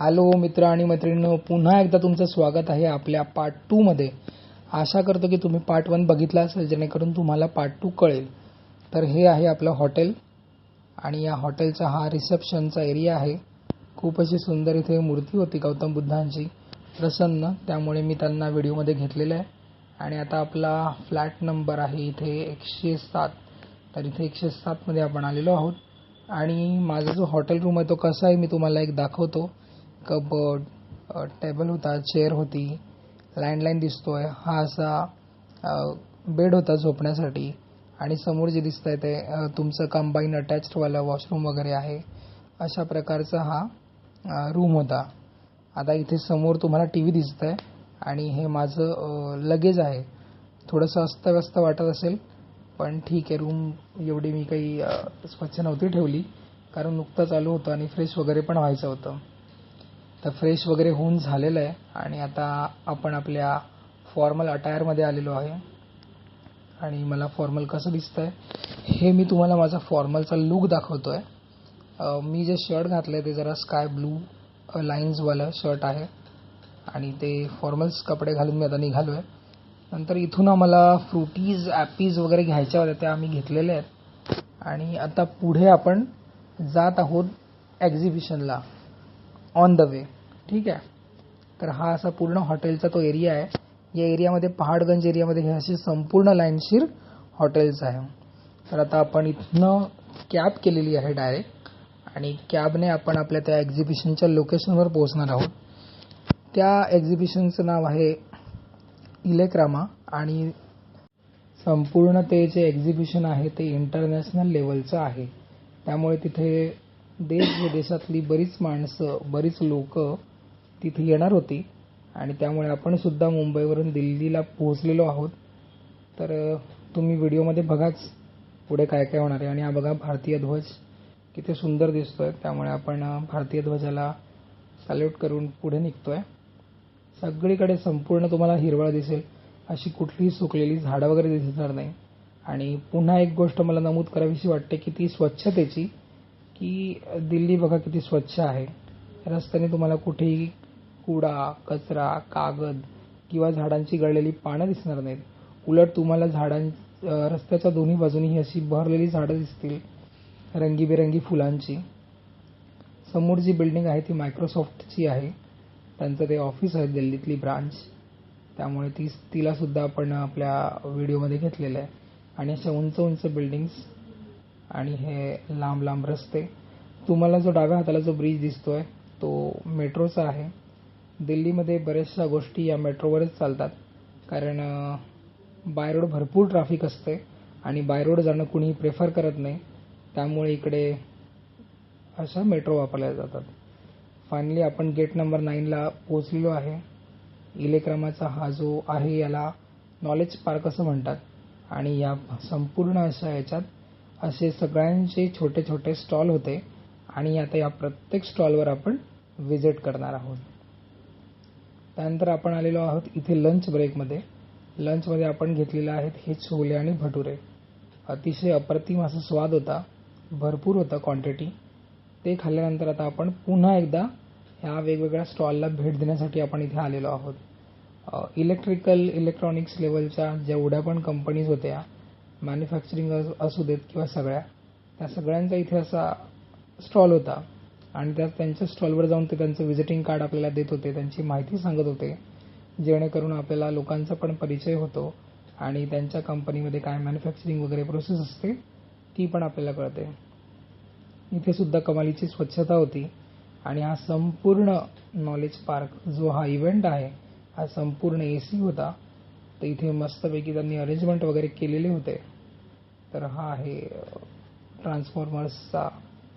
Hello मित्र आणि मैत्रिणींनो पुन्हा एकदा तुमचं स्वागत आहे आपल्या पार्ट टूमध्ये आशा करतो की तुम्ही पार्ट वन बघितला असेल जेणेकरून तुम्हाला पार्ट टू कळेल. तर हे आहे आपलं हॉटेल आणि या हॉटेलचा हा रिसेप्शनचा एरिया आहे. खूप अशी सुंदर इथे मूर्ती होती गौतम बुद्धांची प्रसन्न. त्यामुळे मी त्यांना व्हिडिओमध्ये घेतलेलं आहे. आणि आता आपला फ्लॅट नंबर आहे इथे एकशे सात. तर इथे एकशे सातमध्ये आपण आलेलो आहोत. आणि माझा जो हॉटेल रूम आहे तो कसा आहे मी तुम्हाला एक दाखवतो. कबर्ड टेबल होता चेअर होती लँडलाईन दिसतो आहे हा असा बेड होता झोपण्यासाठी. आणि समोर जे दिसत आहे ते तुमचं कंबाईन अटॅच्डवाला वॉशरूम वगैरे आहे. अशा प्रकारचा हा रूम होता. आता इथे समोर तुम्हाला टी व्ही दिसत आहे आणि हे माझं लगेज आहे. थोडंसं अस्तव्यस्त वाटत असेल पण ठीक आहे रूम एवढी मी काही स्वच्छ नव्हती ठेवली. कारण नुकतं चालू होतं आणि फ्रेश वगैरे पण व्हायचं होतं. तर फ्रेश वगैरे होऊन झालेलं आहे. आणि आता आपण आपल्या फॉर्मल अटायरमध्ये आलेलो आहे. आणि मला फॉर्मल कसं दिसतंय हे मी तुम्हाला माझा फॉर्मलचा लुक दाखवतो आहे मी जे शर्ट घातलं आहे ते जरा स्काय ब्लू लाईन्सवालं शर्ट आहे. आणि ते फॉर्मल्स कपडे घालून मी आता निघालो आहे नंतर इथून आम्हाला फ्रुटीज ॲपीज वगैरे घ्यायच्या होत्या त्या आम्ही घेतलेल्या आहेत. आणि आता पुढे आपण जात आहोत एक्झिबिशनला ऑन द वे ठीक आहे? तर हा असा पूर्ण हॉटेलचा तो एरिया आहे. या एरियामध्ये पहाडगंज एरियामध्ये हे असे संपूर्ण लाईनशीर हॉटेल्स आहे. तर आता आपण इथनं कॅब केलेली आहे डायरेक्ट आणि कॅबने आपण आपल्या त्या एक्झिबिशनच्या लोकेशनवर पोहोचणार आहोत. त्या एक्झिबिशनचं नाव आहे इलेक्रामा आणि संपूर्ण ते जे एक्झिबिशन आहे ते इंटरनॅशनल लेवलचं आहे. त्यामुळे तिथे देश विदेशातली बरीच माणसं बरीच लोक तिथे येणार होती. आणि त्यामुळे आपण सुद्धा मुंबईवरून दिल्लीला पोहोचलेलो आहोत. तर तुम्ही व्हिडिओमध्ये बघाच पुढे काय काय होणार आहे. आणि हा बघा भारतीय ध्वज किती सुंदर दिसतोय. त्यामुळे आपण भारतीय ध्वजाला सॅल्यूट करून पुढे निघतोय. सगळीकडे संपूर्ण तुम्हाला हिरवळ दिसेल. अशी कुठलीही सुकलेली झाडं वगैरे दिसणार नाही. आणि पुन्हा एक गोष्ट मला नमूद करावीशी वाटते की ती स्वच्छतेची. की दिल्ली बघा किती स्वच्छ आहे. रस्त्याने तुम्हाला कुठेही कुडा कचरा कागद किंवा झाडांची गळलेली पानं दिसणार नाहीत. उलट तुम्हाला झाडां रस्त्याच्या दोन्ही बाजूनी ही अशी बहरलेली झाडं दिसतील रंगीबेरंगी फुलांची. समोर जी बिल्डिंग आहे ती मायक्रोसॉफ्टची आहे. त्यांचं ते ऑफिस आहे दिल्लीतली ब्रांच. त्यामुळे ती तिला सुद्धा आपण आपल्या व्हिडिओमध्ये घेतलेलं आहे. आणि अशा उंच उंच बिल्डिंग्स आणि हे लांब लांब रस्ते. तुम्हाला जो डाव्या हाताला जो ब्रिज दिसतोय तो मेट्रोचा आहे. दिल्लीमध्ये बऱ्याचशा गोष्टी या मेट्रोवरच चालतात. कारण बाय रोड भरपूर ट्रॅफिक असते आणि बाय रोड जाणं कुणीही प्रेफर करत नाही. त्यामुळे इकडे अशा मेट्रो वापरल्या जातात. फायनली आपण गेट नंबर नाईनला पोहोचलेलो आहे. इलेक्रमाचा हा जो आहे याला नॉलेज पार्क असं म्हणतात. आणि या संपूर्ण अशा याच्यात असे सगळ्यांचे छोटे छोटे स्टॉल होते आणि आता या प्रत्येक स्टॉलवर आपण व्हिजिट करणार आहोत. त्यानंतर आपण आलेलो आहोत इथे लंच ब्रेकमध्ये लंचमध्ये आपण घेतलेले आहेत हे छोले आणि भटुरे. अतिशय अप्रतिम असा स्वाद होता. भरपूर होता क्वांटिटी ते खाल्ल्यानंतर आता आपण पुन्हा एकदा ह्या वेगवेगळ्या स्टॉलला भेट देण्यासाठी आपण इथे आलेलो आहोत. इलेक्ट्रिकल इलेक्ट्रॉनिक्स लेवलच्या जेवढ्या पण कंपनीज होत्या मॅन्युफॅक्चरिंग असू देत किंवा सगळ्या त्या सगळ्यांचा इथे असा स्टॉल होता. आणि त्या त्यांच्या स्टॉलवर जाऊन ते त्यांचं व्हिजिटिंग कार्ड आपल्याला देत होते. त्यांची माहिती सांगत होते. जेणेकरून आपल्याला लोकांचा पण परिचय होतो. आणि त्यांच्या कंपनीमध्ये काय मॅन्युफॅक्चरिंग वगैरे प्रोसेस असते ती पण आपल्याला कळते. इथे सुद्धा कमालीची स्वच्छता होती. आणि हा संपूर्ण नॉलेज पार्क जो हा इव्हेंट आहे हा संपूर्ण ए सी होता. तर इथे मस्तपैकी त्यांनी अरेंजमेंट वगैरे केलेले होते. तर हा आहे ट्रान्सफॉर्मर्सचा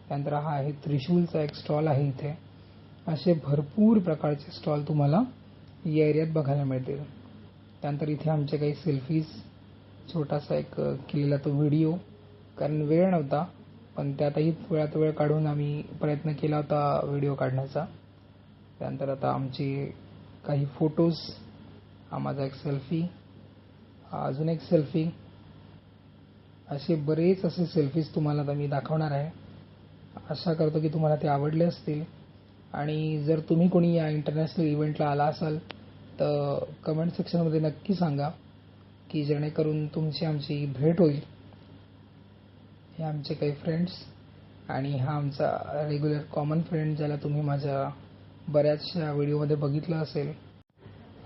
त्यानंतर हा आहे त्रिशूलचा एक स्टॉल आहे इथे. असे भरपूर प्रकारचे स्टॉल तुम्हाला या एरियात बघायला मिळतील. त्यानंतर इथे आमचे काही सेल्फीज छोटासा एक केलेला तो व्हिडिओ. कारण वेळ नव्हता पण त्यातही वेळात वेळ काढून आम्ही प्रयत्न केला होता व्हिडिओ काढण्याचा. त्यानंतर आता आमचे काही फोटोज हा माझा एक सेल्फी हा अजून एक सेल्फी. असे बरेच असे सेल्फीज तुम्हाला आता मी दाखवणार आहे. आशा करतो की तुम्हाला ते आवडले असतील. आणि जर तुम्ही कोणी या इंटरनॅशनल इव्हेंटला आला असाल तर कमेंट सेक्शनमध्ये नक्की सांगा की जेणेकरून तुमची आमची भेट होईल. हे आमचे काही फ्रेंड्स आणि हा आमचा रेग्युलर कॉमन फ्रेंड ज्याला तुम्ही माझ्या बऱ्याचशा व्हिडिओमध्ये बघितलं असेल.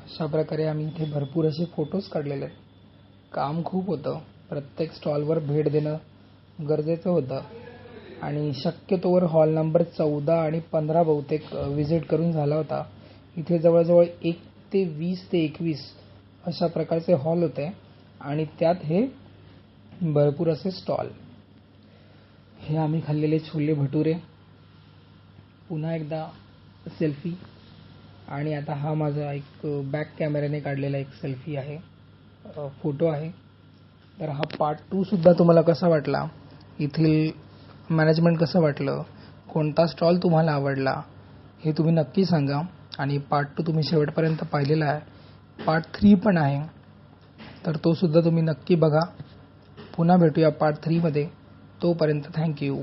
अशा प्रकारे आम्ही इथे भरपूर असे फोटोज काढलेले आहेत. काम खूप होतं. प्रत्येक स्टॉलवर भेट देणं गरजेचं होतं. आणि शक्यतोवर हॉल नंबर चौदा आणि पंधरा बहुतेक व्हिजिट करून झाला होता. इथे जवळजवळ एक ते वीस ते एकवीस अशा प्रकारचे हॉल होते. आणि त्यात हे भरपूर असे स्टॉल. हे आम्ही खाल्लेले छोले भटुरे. पुन्हा एकदा सेल्फी. आणि आता हा माझा एक बॅक कॅमेऱ्याने काढलेला एक सेल्फी आहे. फोटो आहे. तर हा पार्ट टू सुद्धा तुम्हाला कसा वाटला? येथील मॅनेजमेंट कसं वाटलं? कोणता स्टॉल तुम्हाला आवडला? हे तुम्ही नक्की सांगा. आणि पार्ट टू तुम्ही शेवटपर्यंत पाहिलेला आहे. पार्ट थ्री पण आहे. तर तोसुद्धा तुम्ही नक्की बघा. पुन्हा भेटूया पार्ट थ्रीमध्ये तोपर्यंत थँक्यू